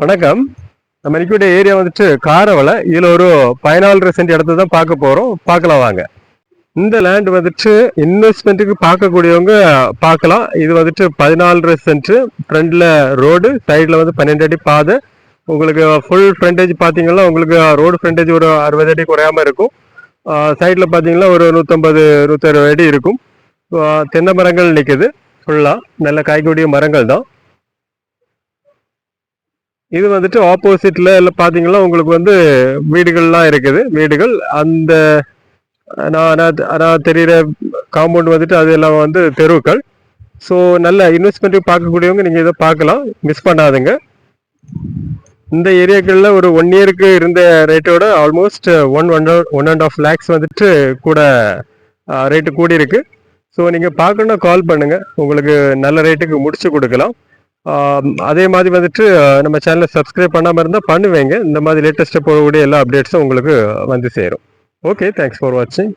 வணக்கம். நம்ம நிற்கக்கூடிய ஏரியா வந்துட்டு காரவலை இதில் ஒரு பதினாலரை சென்ட் இடத்த தான் பார்க்க போகிறோம் பார்க்கலாம் வாங்க. இந்த லேண்ட் வந்துட்டு இன்வெஸ்ட்மெண்ட்டுக்கு பார்க்கக்கூடியவங்க பார்க்கலாம். இது வந்துட்டு பதினாலரை சென்ட். ஃப்ரண்டில் ரோடு சைடில் வந்து பன்னெண்டு அடி பாதை. உங்களுக்கு ஃபுல் ஃப்ரண்டேஜ் பார்த்தீங்கன்னா உங்களுக்கு ரோடு ஃப்ரண்டேஜ் ஒரு அறுபது அடி குறையாம இருக்கும். சைடில் பார்த்தீங்கன்னா ஒரு நூற்றம்பது நூற்றறுபது அடி இருக்கும். தென்னை மரங்கள் நிற்குது ஃபுல்லாக நல்ல காய்க்கூடிய மரங்கள் தான். இது வந்துட்டு ஆப்போசிட்ல எல்லாம் பாத்தீங்கன்னா உங்களுக்கு வந்து வீடுகள்லாம் இருக்குது. வீடுகள். அந்த நான் நான் நான் தெரியிற காம்பவுண்ட் வந்துட்டு அது எல்லாம் வந்து தெருவுக்கள் ஸோ நல்ல இன்வெஸ்ட்மெண்ட் பார்க்கக்கூடியவங்க நீங்கள் இதை பார்க்கலாம். மிஸ் பண்ணாதுங்க. இந்த ஏரியாக்களில் ஒரு ஒன் இயருக்கு இருந்த ரேட்டோட almost one one one and half lakhs வந்துட்டு கூட ரேட்டு கூடியிருக்கு. ஸோ நீங்கள் பார்க்கணுன்னா கால் பண்ணுங்கள் உங்களுக்கு நல்ல ரேட்டுக்கு முடிச்சு கொடுக்கலாம். அதே மாதிரி வந்துட்டு நம்ம சேனலை சப்ஸ்கிரைப் பண்ணாமல் இருந்தால் பண்ணுவேங்க. இந்த மாதிரி லேட்டஸ்ட்டாக போகக்கூடிய எல்லா அப்டேட்ஸும் உங்களுக்கு வந்து சேரும். ஓகே தேங்க்ஸ் ஃபார் வாட்சிங்